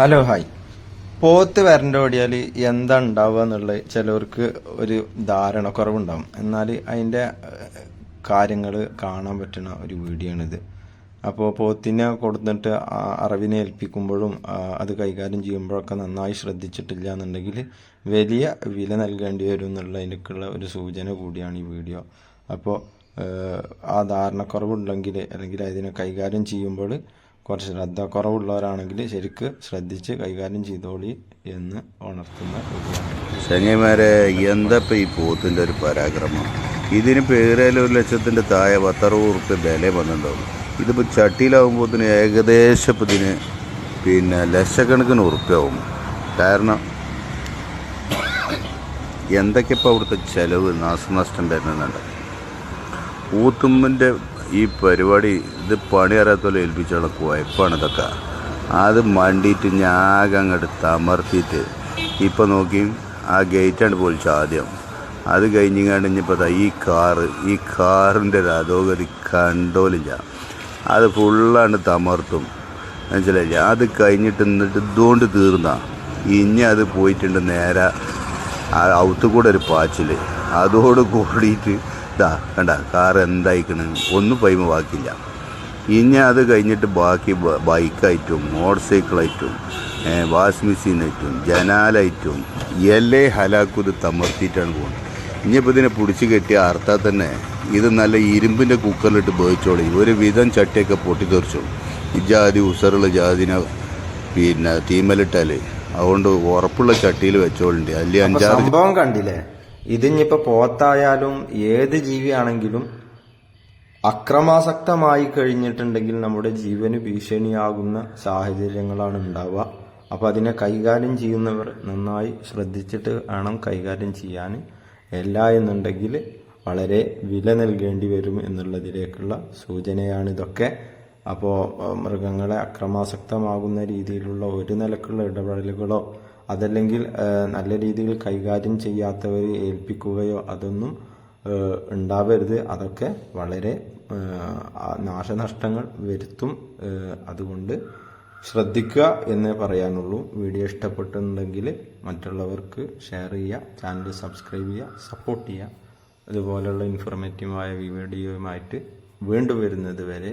Hello hi പോത്ത് വരണ്ട ഓടിയാൽ എന്താ ഉണ്ടാവുക എന്നുള്ളത് ചിലവർക്ക് ഒരു ധാരണ കുറവുണ്ടാവും. എന്നാൽ അതിന്റെ കാര്യങ്ങൾ കാണാൻ പറ്റുന്ന ഒരു വീഡിയോ ആണിത് അപ്പോൾ പോത്തിനെ കൊടുത്തിട്ട് അറവിനെ ഏൽപ്പിക്കുമ്പോഴും അത് കൈകാര്യം ചെയ്യുമ്പോഴൊക്കെ നന്നായി ശ്രദ്ധിച്ചിട്ടില്ല എന്നുണ്ടെങ്കിൽ വലിയ വില നൽകേണ്ടി വരും എന്നുള്ളതിനൊക്കെയുള്ള ഒരു സൂചന കൂടിയാണ് ഈ വീഡിയോ. അപ്പോൾ ആ ധാരണക്കുറവുണ്ടെങ്കിൽ അല്ലെങ്കിൽ അതിനെ കൈകാര്യം ചെയ്യുമ്പോൾ കുറച്ച് ശ്രദ്ധ കുറവുള്ളവരാണെങ്കിൽ ശരിക്ക് ശ്രദ്ധിച്ച് കൈകാര്യം ചെയ്തോളി എന്ന് ഉണർത്തുന്ന ചങ്ങന്മാരെ എന്തപ്പ ഈ പോത്തിന്റെ ഒരു പരാക്രമം? ഇതിന് പേരേലും ഒരു ലക്ഷത്തിന്റെ താഴെ പത്തറുപത് ഉറുപ്പ്യ വില വന്നിട്ടുണ്ടാവും. ഇതിപ്പോൾ ചട്ടിയിലാവുമ്പോൾ ഏകദേശം ഇപ്പം ഇതിന് പിന്നെ ലക്ഷക്കണക്കിന് ഉറുപ്പ്യാവും കാരണം എന്തൊക്കെ ഇപ്പോൾ അവിടുത്തെ ചിലവ് നാശനഷ്ടം വരുന്നുണ്ട് ഊത്തുമ്പിന്റെ ഈ പരിപാടി ഇത് പണി അറിയാത്തോലെ ഏൽപ്പിച്ചുള്ള കുഴപ്പമാണ് ഇതൊക്കെ. അത് മണ്ടിയിട്ട് ഞാകെ അങ്ങോട്ട് തമർത്തിയിട്ട് ഇപ്പം നോക്കി ആ ഗേറ്റാണ് പോലീസ് ആദ്യം. അത് കഴിഞ്ഞിങ്ങാണ്ട് ഇനിയിപ്പോൾ ഈ കാറ് ഈ കാറിന്റെ ഒരു അധോഗതി കണ്ടോലില്ല. അത് ഫുള്ളാണ്ട് തമർത്തും. മനസ്സിലായില്ല? അത് കഴിഞ്ഞിട്ട് നിന്നിട്ട് ഇതുകൊണ്ട് തീർന്ന. ഇനി അത് പോയിട്ടുണ്ട് നേരെ ആ ഔത്ത് കൂടെ ഒരു പാച്ചിൽ അതോട് കൂടിയിട്ട് ഇതാ കണ്ട കാർ എന്തായിക്കണ്? ഒന്നും പൈമ ബാക്കില്ല ഇനി അത് കഴിഞ്ഞിട്ട് ബാക്കി ബൈക്കായിട്ടും മോട്ടോർ സൈക്കിളായിട്ടും ഏ, വാഷിംഗ് മെഷീനായിട്ടും ജനാലായിട്ടും എല്ലേ ഹലാക്കുത് തമർത്തിയിട്ടാണ് പോകുന്നത്. ഇനിയിപ്പോൾ ഇതിനെ പിടിച്ച് കെട്ടിയ അർത്ഥം തന്നെ ഇത് നല്ല ഇരുമ്പിന്റെ കുക്കറിലിട്ട് ബേച്ചോളി ഒരു വിധം ചട്ടിയൊക്കെ പൊട്ടിത്തെറിച്ചോളും. ഈ ജാതി ഉസറുള്ള ജാതിനെ പിന്നെ തീമലിട്ടാൽ അതുകൊണ്ട് ഉറപ്പുള്ള ചട്ടിയിൽ വെച്ചോളുണ്ട്. അല്ലെങ്കിൽ അഞ്ചാറ് സംഭവം കണ്ടില്ലേ? ഇതിഞ്ഞിപ്പോ പോത്തായാലും ഏത് ജീവിയാണെങ്കിലും അക്രമാസക്തമായി കഴിഞ്ഞിട്ടുണ്ടെങ്കിൽ നമ്മുടെ ജീവന് ഭീഷണിയാകുന്ന സാഹചര്യങ്ങളാണ് ഉണ്ടാവുക. അപ്പോൾ അതിനെ കൈകാര്യം ചെയ്യുന്നവർ നന്നായി ശ്രദ്ധിച്ചിട്ട് വേണം കൈകാര്യം ചെയ്യാൻ. എല്ലാ എന്നുണ്ടെങ്കിൽ വളരെ വില നൽകേണ്ടി വരും എന്നുള്ളതിലേക്കുള്ള സൂചനയാണിതൊക്കെ അപ്പോൾ മൃഗങ്ങളെ അക്രമാസക്തമാകുന്ന രീതിയിലുള്ള ഒരു നിലക്കുള്ള ഇടപെടലുകളോ അതല്ലെങ്കിൽ നല്ല രീതിയിൽ കൈകാര്യം ചെയ്യാത്തവരെ ഏൽപ്പിക്കുകയോ അതൊന്നും ഉണ്ടാവരുത്. അതൊക്കെ വളരെ നാശനഷ്ടങ്ങൾ വരുത്തും. അതുകൊണ്ട് ശ്രദ്ധിക്കുക എന്നേ പറയാനുള്ളൂ. വീഡിയോ ഇഷ്ടപ്പെട്ടിട്ടുണ്ടെങ്കിൽ മറ്റുള്ളവർക്ക് ഷെയർ ചെയ്യുക ചാനൽ സബ്സ്ക്രൈബ് ചെയ്യുക സപ്പോർട്ട് ചെയ്യുക. അതുപോലെയുള്ള ഇൻഫോർമേറ്റീവായ വീഡിയോയുമായിട്ട് വീണ്ടും വരുന്നത് വരെ